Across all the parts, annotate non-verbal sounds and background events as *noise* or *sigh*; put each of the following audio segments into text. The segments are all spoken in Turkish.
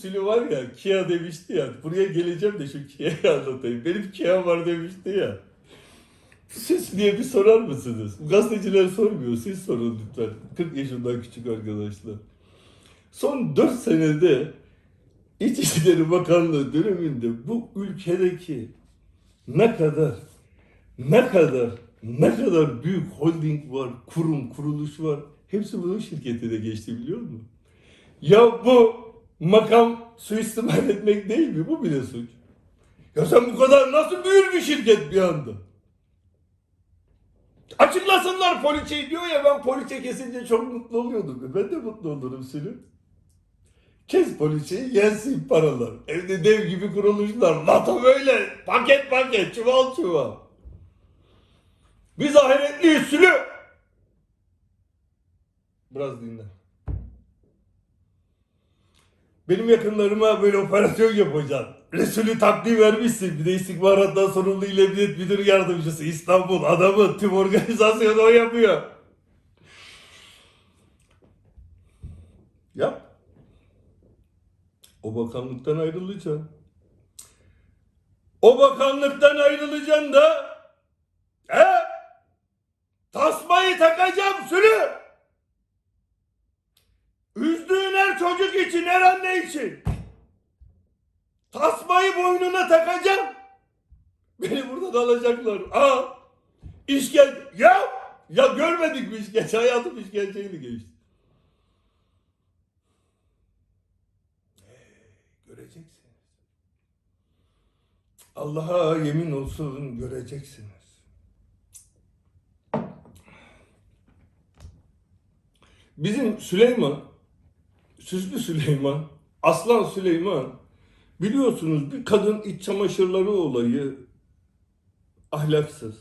Sülü var ya Kia demişti ya. Buraya geleceğim de şu Kia'yı anlatayım. Benim Kia var demişti ya. Siz diye bir sorar mısınız? Gazeteciler sormuyor. Siz sorun lütfen. 40 yaşından küçük arkadaşlar. Son 4 senede İçişleri Bakanlığı döneminde bu ülkedeki ne kadar ne kadar ne kadar büyük holding var, kurum, kuruluş var. Hepsi bunun şirketine geçti biliyor musun? Ya bu makam suistimal etmek değil mi? Bu bile suç. Ya sen bu kadar nasıl büyür bir şirket bir anda? Açıklasınlar poliçeyi diyor ya ben poliçe kesince çok mutlu oluyordum. Ben de mutlu olurum Sülüm. Kes poliçeyi yensin paralar. Evde dev gibi kuruluşlar. NATO böyle paket paket çuval çuval. Biz ahiretliyiz Sülü. Biraz dinle. Benim yakınlarıma böyle operasyon yapacaksın. Resulü takdim vermişsin. Bir de istihbarattan sorumlu İl Emniyet Müdür Yardımcısı İstanbul adamı tüm organizasyonu o yapıyor. Yap. O bakanlıktan ayrılacaksın. O bakanlıktan ayrılacaksın da he? Tasmayı takacağım sülü. Her anne için. Tasmayı boynuna takacağım. Beni buradan alacaklar. Aa, işkence. Ya, ya görmedik mi işkence? Hayatım işkenceyle geçti. Göreceksiniz. Allah'a yemin olsun göreceksiniz. Bizim Süleyman, Süslü Süleyman, Aslan Süleyman biliyorsunuz bir kadın iç çamaşırları olayı ahlaksız.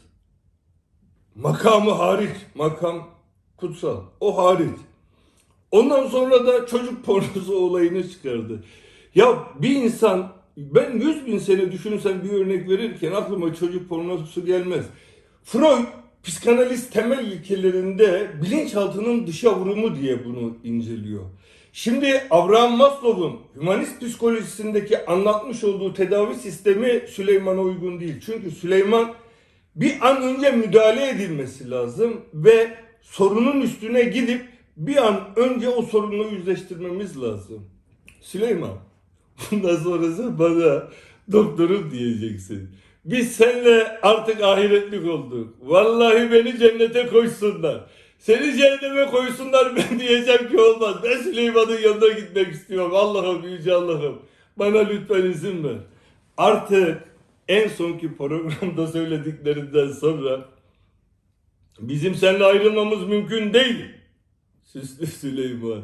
Makamı hariç, makam kutsal, o hariç. Ondan sonra da çocuk pornosu olayını çıkardı. Ya bir insan ben 100 bin sene düşünsem bir örnek verirken aklıma çocuk pornosu gelmez. Freud psikanaliz temel ilkelerinde bilinçaltının dışa vurumu diye bunu inceliyor. Şimdi Abraham Maslow'un hümanist psikolojisindeki anlatmış olduğu tedavi sistemi Süleyman'a uygun değil. Çünkü Süleyman bir an önce müdahale edilmesi lazım ve sorunun üstüne gidip bir an önce o sorunla yüzleştirmemiz lazım. Süleyman, bundan sonrası bana doktorum diyeceksin. Biz seninle artık ahiretlik olduk. Vallahi beni cennete koysunlar. Seni cehenneme koysunlar *laughs* ben diyeceğim ki olmaz. Ben Süleyman'ın yanına gitmek istiyorum. Allah'ım yüce Allah'ım. Bana lütfen izin ver. Artık en sonki programda *laughs* söylediklerinden sonra bizim seninle ayrılmamız mümkün değil. Süslü Süleyman.